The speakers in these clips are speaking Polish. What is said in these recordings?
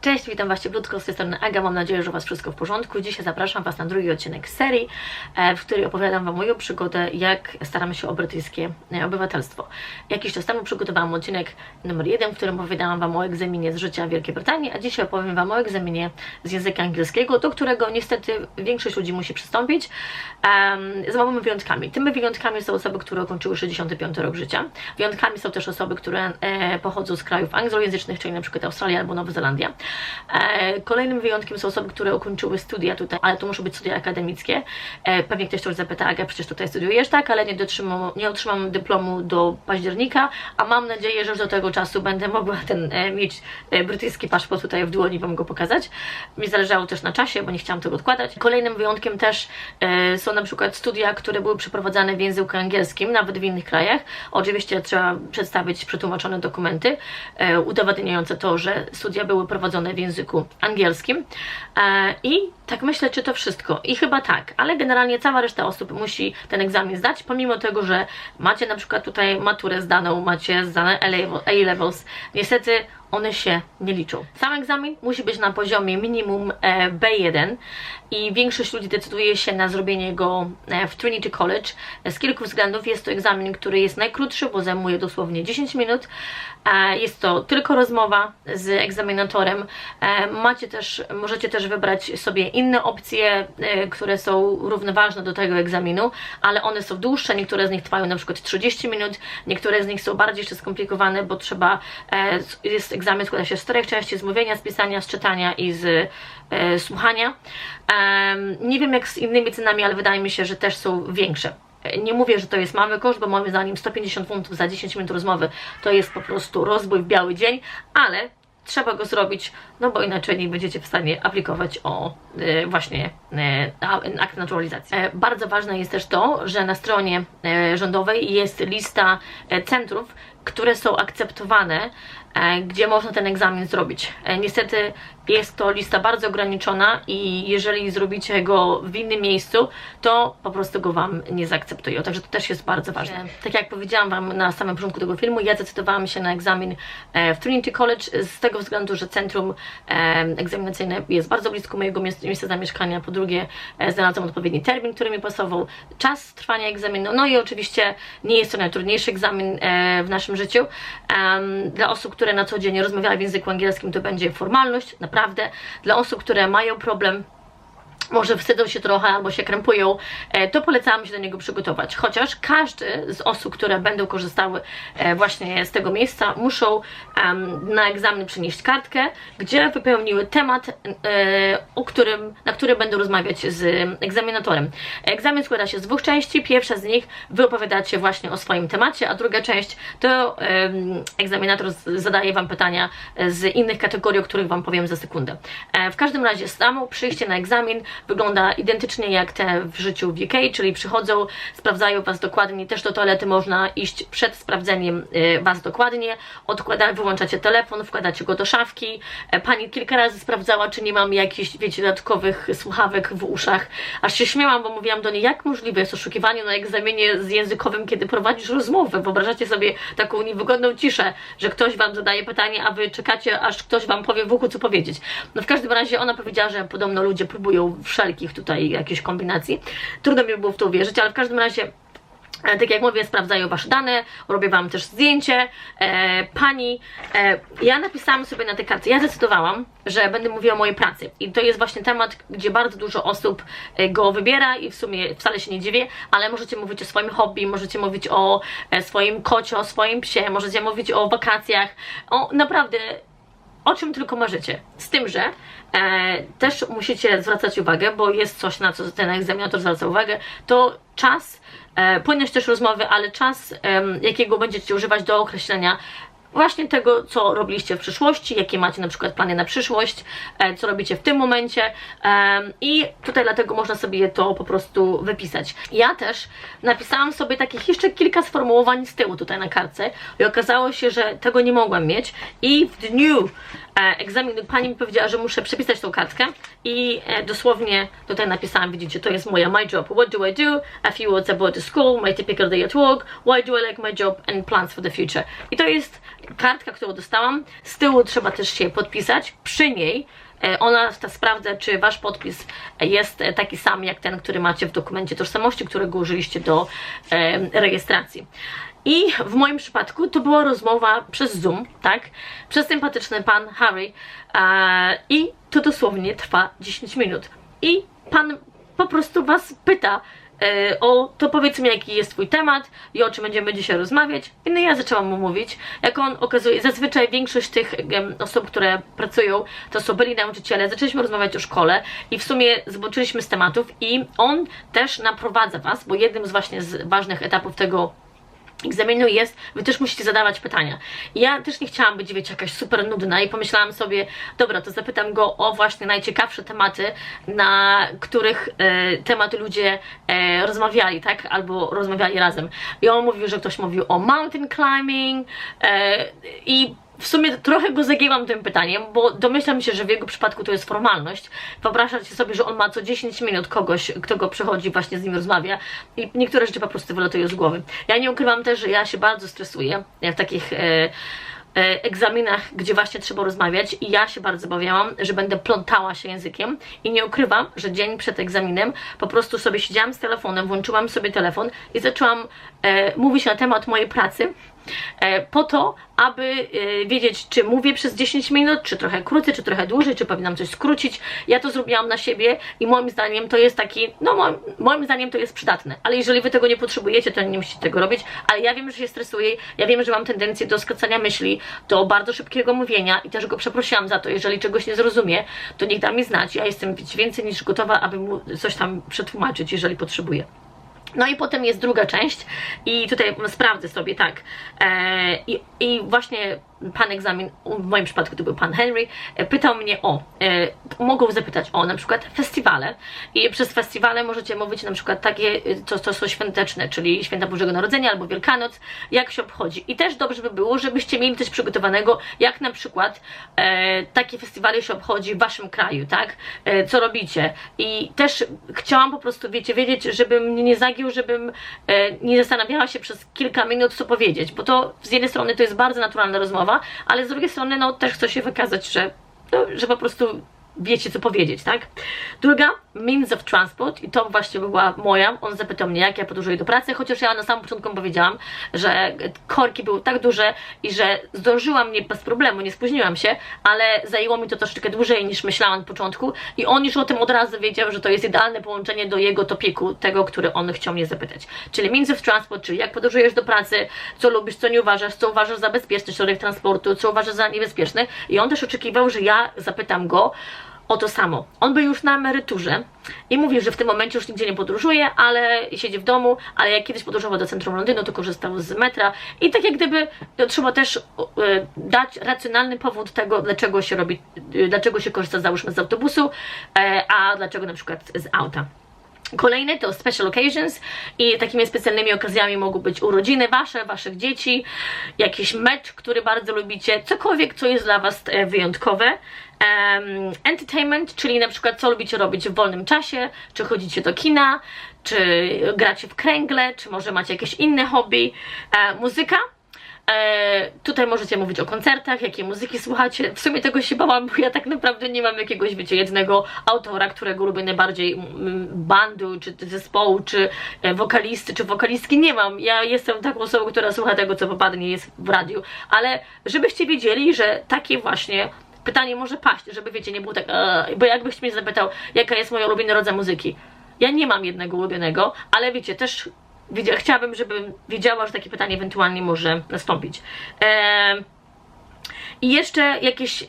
Cześć, witam Was cieplutko z tej strony Aga, mam nadzieję, że u Was wszystko w porządku. Dzisiaj zapraszam Was na drugi odcinek serii, e, w której opowiadam Wam moją przygodę, jak staramy się o brytyjskie e, obywatelstwo. Jakiś czas temu przygotowałam odcinek numer jeden, w którym opowiadałam Wam o egzaminie z życia Wielkiej Brytanii, a dzisiaj opowiem Wam o egzaminie z języka angielskiego, do którego niestety większość ludzi musi przystąpić, em, z małymi wyjątkami. Tymi wyjątkami są osoby, które ukończyły 65 rok życia. Wyjątkami są też osoby, które e, pochodzą z krajów anglojęzycznych, czyli przykład Australia albo Nowa Zelandia. E, Kolejnym wyjątkiem są osoby, które ukończyły studia tutaj, ale to muszą być studia akademickie. E, Pewnie ktoś też zapyta, Aga, przecież tutaj studiujesz, tak, ale nie, dotrzymam, nie otrzymam dyplomu do października, a mam nadzieję, że już do tego czasu będę mogła ten e, mieć brytyjski paszport tutaj w dłoni, Wam go pokazać. Mi zależało też na czasie, bo nie chciałam tego odkładać. Kolejnym wyjątkiem też są na przykład studia, które były przeprowadzane w języku angielskim, nawet w innych krajach. Oczywiście trzeba przedstawić przetłumaczone dokumenty udowadniające to, że studia były prowadzone w języku angielskim. E, I tak myślę, czy to wszystko. I chyba tak, ale generalnie cała reszta osób musi ten egzamin zdać, pomimo tego, że macie na przykład tutaj maturę zdaną, macie zdane A-levels. Niestety one się nie liczą. Sam egzamin musi być na poziomie minimum e, B1 i większość ludzi decyduje się na zrobienie go e, w Trinity College. E, Z kilku względów jest to egzamin, który jest najkrótszy, bo zajmuje dosłownie 10 minut. Jest to tylko rozmowa z egzaminatorem. Macie też, możecie też wybrać sobie inne opcje, e, które są równoważne do tego egzaminu, ale one są dłuższe, niektóre z nich trwają na przykład 30 minut, niektóre z nich są bardziej jeszcze skomplikowane, bo trzeba, e, jest egzamin składa się z czterech części, z mówienia, z pisania, z czytania i z e, słuchania. Nie wiem jak z innymi cenami, ale wydaje mi się, że też są większe. Nie mówię, że to jest mały koszt, bo moim zdaniem 150 funtów za 10 minut rozmowy to jest po prostu rozbój w biały dzień, ale trzeba go zrobić, no bo inaczej nie będziecie w stanie aplikować o e, właśnie akt naturalizacji. E, bardzo ważne jest też to, że na stronie e, rządowej jest lista e, centrów, które są akceptowane, e, gdzie można ten egzamin zrobić. E, niestety jest to lista bardzo ograniczona i jeżeli zrobicie go w innym miejscu, to po prostu go Wam nie zaakceptują. Także to też jest bardzo ważne. Tak jak powiedziałam Wam na samym początku tego filmu, ja zdecydowałam się na egzamin e, w Trinity College z tego względu, że centrum e, egzaminacyjne jest bardzo blisko mojego miejsca, miejsca zamieszkania. Po drugie, e, znalazłam odpowiedni termin, który mi pasował, czas trwania egzaminu. No i oczywiście nie jest to najtrudniejszy egzamin e, w naszym życiu. Dla osób, które na co dzień rozmawiają w języku angielskim, to będzie formalność, naprawdę. Dla osób, które mają problem może wstydzą się trochę albo się krępują, e, to polecałam się do niego przygotować. Chociaż każdy z osób, które będą korzystały e, właśnie z tego miejsca, muszą na egzamin przynieść kartkę, gdzie wypełniły temat, e, o którym, na który będą rozmawiać z egzaminatorem. Egzamin składa się z dwóch części. Pierwsza z nich wy opowiadacie właśnie o swoim temacie, a druga część to egzaminator zadaje wam pytania z innych kategorii, o których wam powiem za sekundę. W każdym razie samo przyjście na egzamin wygląda identycznie jak te w życiu w UK, czyli przychodzą, sprawdzają Was dokładnie, też do toalety można iść przed sprawdzeniem e, Was dokładnie, odkłada, wyłączacie telefon, wkładacie go do szafki, E, Pani kilka razy sprawdzała, czy nie mam jakichś, wiecie, dodatkowych słuchawek w uszach, aż się śmiałam, bo mówiłam do niej, jak możliwe jest oszukiwanie na egzaminie z językowym, kiedy prowadzisz rozmowę, wyobrażacie sobie taką niewygodną ciszę, że ktoś Wam zadaje pytanie, a Wy czekacie, aż ktoś Wam powie w uchu, co powiedzieć. No w każdym razie ona powiedziała, że podobno ludzie próbują wszelkich tutaj jakichś kombinacji. Trudno mi było w to uwierzyć, ale w każdym razie E, Tak jak mówię, sprawdzają Wasze dane, robię Wam też zdjęcie. E, pani, e, ja napisałam sobie na tej kartce, ja zdecydowałam, że będę mówiła o mojej pracy. I to jest właśnie temat, gdzie bardzo dużo osób e, go wybiera i w sumie wcale się nie dziwię, ale możecie mówić o swoim hobby, możecie mówić o e, swoim kocie, o swoim psie, możecie mówić o wakacjach, o naprawdę o czym tylko marzycie. Z tym, że też musicie zwracać uwagę, bo jest coś, na co ten egzaminator zwraca uwagę, to czas, e, płynność też rozmowy, ale czas, jakiego będziecie używać do określenia właśnie tego, co robiliście w przyszłości, jakie macie na przykład plany na przyszłość, e, co robicie w tym momencie. I tutaj dlatego można sobie to po prostu wypisać. Ja też napisałam sobie takich jeszcze kilka sformułowań z tyłu tutaj na kartce i okazało się, że tego nie mogłam mieć. I w dniu e, egzaminu pani mi powiedziała, że muszę przepisać tą kartkę i e, dosłownie tutaj napisałam, widzicie, to jest moja my job. What do I do? A few words about the school, my typical day at work, why do I like my job and plans for the future. I to jest kartka, którą dostałam. Z tyłu trzeba też się podpisać. Przy niej e, ona ta sprawdza, czy wasz podpis jest taki sam jak ten, który macie w dokumencie tożsamości, którego użyliście do rejestracji. I w moim przypadku to była rozmowa przez Zoom, tak? Przez sympatyczny pan Harry. E, I to dosłownie trwa 10 minut. I pan po prostu was pyta, e, o to powiedz mi jaki jest twój temat i o czym będziemy dzisiaj rozmawiać. I no ja zaczęłam mu mówić, jak on okazuje, zazwyczaj większość tych osób, które pracują, to są byli nauczyciele, zaczęliśmy rozmawiać o szkole i w sumie zboczyliśmy z tematów i on też naprowadza was, bo jednym z właśnie z ważnych etapów tego egzaminu jest, wy też musicie zadawać pytania. Ja też nie chciałam być, wiecie, jakaś super nudna i pomyślałam sobie, dobra, to zapytam go o właśnie najciekawsze tematy, na których e, tematy ludzie e, rozmawiali, tak? Albo rozmawiali razem. I on mówił, że ktoś mówił o mountain climbing e, i w sumie trochę go zagięłam tym pytaniem, bo domyślam się, że w jego przypadku to jest formalność. Wyobrażacie sobie, że on ma co 10 minut kogoś, kto go przychodzi, właśnie z nim rozmawia i niektóre rzeczy po prostu wylatują z głowy. Ja nie ukrywam też, że ja się bardzo stresuję w takich... E, e, egzaminach, gdzie właśnie trzeba rozmawiać i ja się bardzo obawiałam, że będę plątała się językiem i nie ukrywam, że dzień przed egzaminem po prostu sobie siedziałam z telefonem, włączyłam sobie telefon i zaczęłam e, mówić na temat mojej pracy po to, aby e, wiedzieć, czy mówię przez 10 minut, czy trochę krócej, czy trochę dłużej, czy powinnam coś skrócić. Ja to zrobiłam na siebie i moim zdaniem to jest taki, no moim, moim zdaniem to jest przydatne, ale jeżeli wy tego nie potrzebujecie, to nie musicie tego robić, ale ja wiem, że się stresuję, ja wiem, że mam tendencję do skracania myśli, do bardzo szybkiego mówienia i też go przeprosiłam za to, jeżeli czegoś nie zrozumie, to niech da mi znać, ja jestem więcej niż gotowa, aby mu coś tam przetłumaczyć, jeżeli potrzebuję. No i potem jest druga część i tutaj sprawdzę sobie, tak. E, i, I właśnie pan egzamin, w moim przypadku to był pan Henry, e, pytał mnie o, e, mogą zapytać o na przykład festiwale i przez festiwale możecie mówić na przykład takie, e, co, co są świąteczne, czyli święta Bożego Narodzenia albo Wielkanoc, jak się obchodzi. I też dobrze by było, żebyście mieli coś przygotowanego, jak na przykład e, takie festiwale się obchodzi w waszym kraju, tak? E, co robicie. I też chciałam po prostu, wiecie, wiedzieć, żebym mnie nie zagiął, żebym e, nie zastanawiała się przez kilka minut, co powiedzieć, bo to z jednej strony to jest bardzo naturalna rozmowa, ale z drugiej strony, no też chcę się wykazać, że, no, że po prostu wiecie, co powiedzieć, tak? Druga, means of transport i to właśnie była moja. On zapytał mnie, jak ja podróżuję do pracy, chociaż ja na samym początku powiedziałam, że korki były tak duże i że zdążyłam mnie bez problemu, nie spóźniłam się, ale zajęło mi to troszeczkę dłużej niż myślałam na początku i on już o tym od razu wiedział, że to jest idealne połączenie do jego topiku, tego, który on chciał mnie zapytać. Czyli means of transport, czyli jak podróżujesz do pracy, co lubisz, co nie uważasz, co uważasz za bezpieczny środek transportu, co uważasz za niebezpieczny i on też oczekiwał, że ja zapytam go, o to samo. On był już na emeryturze i mówił, że w tym momencie już nigdzie nie podróżuje, ale siedzi w domu, ale jak kiedyś podróżował do centrum Londynu, to korzystał z metra i tak jak gdyby no, trzeba też y, dać racjonalny powód tego, dlaczego się robi, dlaczego się korzysta załóżmy z autobusu, y, a dlaczego na przykład z auta. Kolejny to special occasions i takimi specjalnymi okazjami mogą być urodziny wasze, waszych dzieci, jakiś mecz, który bardzo lubicie, cokolwiek, co jest dla was e, wyjątkowe. Um, entertainment, czyli na przykład co lubicie robić w wolnym czasie, czy chodzicie do kina, czy gracie w kręgle, czy może macie jakieś inne hobby. E, muzyka, E, tutaj możecie mówić o koncertach, jakie muzyki słuchacie. W sumie tego się bałam, bo ja tak naprawdę nie mam jakiegoś, wiecie, jednego autora, którego lubię najbardziej, bandu, czy zespołu, czy e, wokalisty, czy wokalistki. Nie mam. Ja jestem taką osobą, która słucha tego, co popadnie jest w radiu. Ale żebyście wiedzieli, że takie właśnie pytanie może paść, żeby wiecie, nie było tak, e, bo jakbyś mnie zapytał, jaka jest moja ulubiony rodzaj muzyki. Ja nie mam jednego ulubionego, ale wiecie, też chciałabym, żebym wiedziała, że takie pytanie ewentualnie może nastąpić. I jeszcze jakieś e,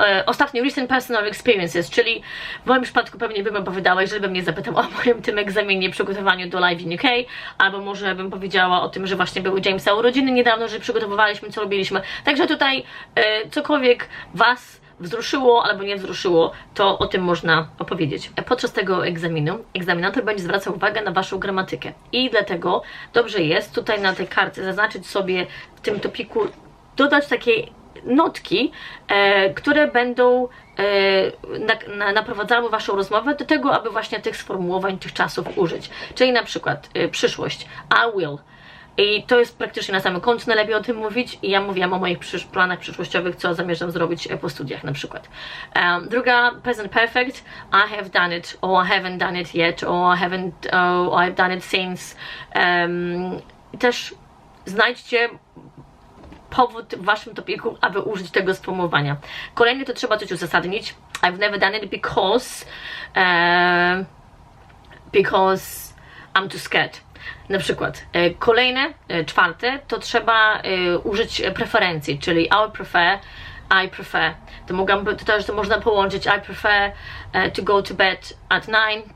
e, ostatnie recent personal experiences, czyli w moim przypadku pewnie bym opowiadała, jeżeli bym mnie zapytał o moim tym egzaminie, przygotowaniu do Live in UK, albo może bym powiedziała o tym, że właśnie były Jamesa urodziny niedawno, że przygotowywaliśmy, co robiliśmy. Także tutaj e, cokolwiek Was wzruszyło albo nie wzruszyło, to o tym można opowiedzieć. Podczas tego egzaminu egzaminator będzie zwracał uwagę na Waszą gramatykę i dlatego dobrze jest tutaj na tej karcie zaznaczyć sobie w tym topiku, dodać takie notki, e, które będą e, na, na, naprowadzały Waszą rozmowę do tego, aby właśnie tych sformułowań, tych czasów użyć. Czyli na przykład e, przyszłość, I will, i to jest praktycznie na samym końcu najlepiej o tym mówić. I ja mówiłam o moich przysz planach przyszłościowych, co zamierzam zrobić e, po studiach na przykład. Um, druga, present perfect, I have done it, or I haven't done it yet, or I haven't, oh, I've done it since. Um, też znajdźcie powód w waszym topiku, aby użyć tego sformułowania. Kolejny to trzeba coś uzasadnić. I've never done it because um, because I'm too scared. Na przykład e, kolejne, e, czwarte, to trzeba e, użyć preferencji, czyli I prefer, I prefer. To, mogłam, to też to można połączyć I prefer to go to bed at 9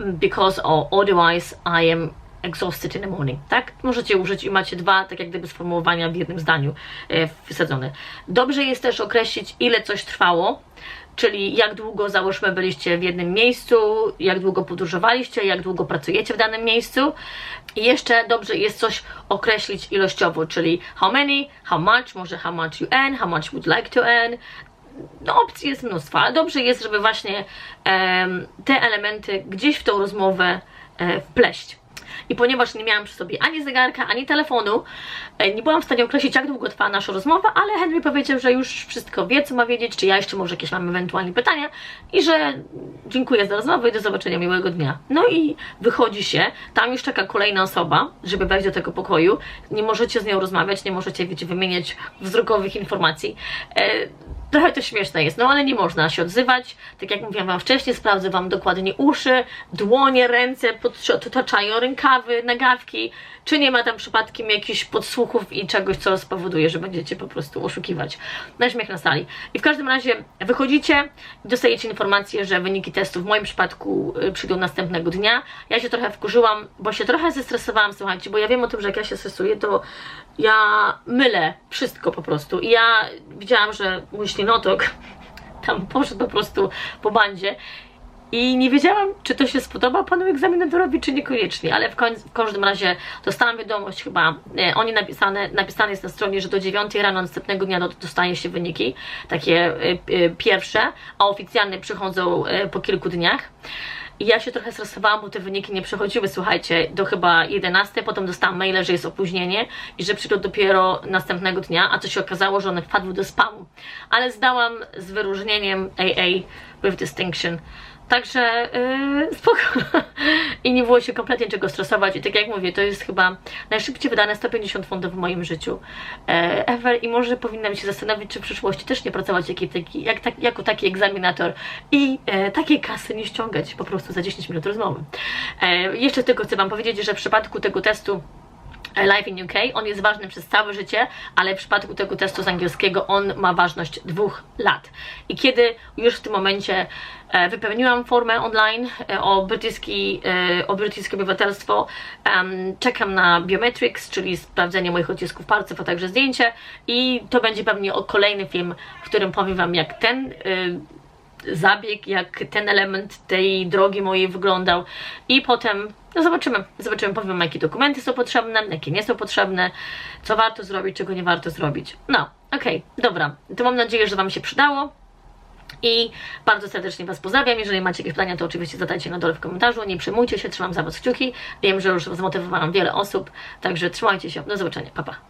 because or otherwise I am exhausted in the morning, tak? Możecie użyć i macie dwa, tak jak gdyby sformułowania w jednym zdaniu wsadzone. Dobrze jest też określić, ile coś trwało, czyli jak długo, załóżmy, byliście w jednym miejscu, jak długo podróżowaliście, jak długo pracujecie w danym miejscu. I jeszcze dobrze jest coś określić ilościowo, czyli how many, how much, może how much you earn, how much would like to earn. No, opcji jest mnóstwo, ale dobrze jest, żeby właśnie em, te elementy gdzieś w tą rozmowę e, wpleść. I ponieważ nie miałam przy sobie ani zegarka, ani telefonu, e, nie byłam w stanie określić, jak długo trwa nasza rozmowa, ale Henry powiedział, że już wszystko wie, co ma wiedzieć, czy ja jeszcze może jakieś mam ewentualnie pytania i że dziękuję za rozmowę i do zobaczenia, miłego dnia. No i wychodzi się, tam już czeka kolejna osoba, żeby wejść do tego pokoju, nie możecie z nią rozmawiać, nie możecie, wiecie, wymieniać wzrokowych informacji. Trochę to śmieszne jest, no ale nie można się odzywać. Tak jak mówiłam Wam wcześniej, sprawdzę Wam dokładnie uszy, dłonie, ręce, otaczają rękawy, nagawki, czy nie ma tam przypadkiem jakichś podsłuchów i czegoś, co spowoduje, że będziecie po prostu oszukiwać. Na śmiech na sali. I w każdym razie wychodzicie i dostajecie informację, że wyniki testu w moim przypadku y, przyjdą następnego dnia. Ja się trochę wkurzyłam, bo się trochę zestresowałam, słuchajcie, bo ja wiem o tym, że jak ja się stresuję, to ja mylę wszystko po prostu. I ja widziałam, że mój ślinotok tam poszedł po prostu po bandzie i nie wiedziałam, czy to się spodoba panu egzaminatorowi, czy niekoniecznie, ale w, końcu, w każdym razie dostałam wiadomość chyba, e, oni napisane, napisane jest na stronie, że do 9 rano następnego dnia dostaje się wyniki, takie e, e, pierwsze, a oficjalne przychodzą po kilku dniach. I ja się trochę stresowałam, bo te wyniki nie przechodziły, słuchajcie, do chyba 11, potem dostałam maile, że jest opóźnienie i że przyjdą dopiero następnego dnia, a co się okazało, że one wpadły do spamu. Ale zdałam z wyróżnieniem AA with distinction. Także yy, spoko. I nie było się kompletnie czego stresować. I tak jak mówię, to jest chyba najszybciej wydane 150 funtów w moim życiu e, ever. I może powinnam się zastanowić, czy w przyszłości też nie pracować jak, taki, jak, tak, jako taki egzaminator i e, takiej kasy nie ściągać po prostu za 10 minut rozmowy. E, jeszcze tylko chcę Wam powiedzieć, że w przypadku tego testu Life in UK, on jest ważny przez całe życie, ale w przypadku tego testu z angielskiego on ma ważność dwóch lat. I kiedy już w tym momencie e, wypełniłam formę online e, o, brytyjski, e, o brytyjskie obywatelstwo, czekam na biometrics, czyli sprawdzenie moich odcisków palców, a także zdjęcie i to będzie pewnie kolejny film, w którym powiem Wam jak ten zabieg, jak ten element tej drogi mojej wyglądał i potem no zobaczymy, zobaczymy, powiem jakie dokumenty są potrzebne, jakie nie są potrzebne, co warto zrobić, czego nie warto zrobić. No, okej, okay, dobra, to mam nadzieję, że Wam się przydało. I bardzo serdecznie Was pozdrawiam. Jeżeli macie jakieś pytania, to oczywiście zadajcie na dole w komentarzu. Nie przejmujcie się, trzymam za Was kciuki. Wiem, że już zmotywowałam wiele osób, także trzymajcie się. Do zobaczenia. Pa, pa.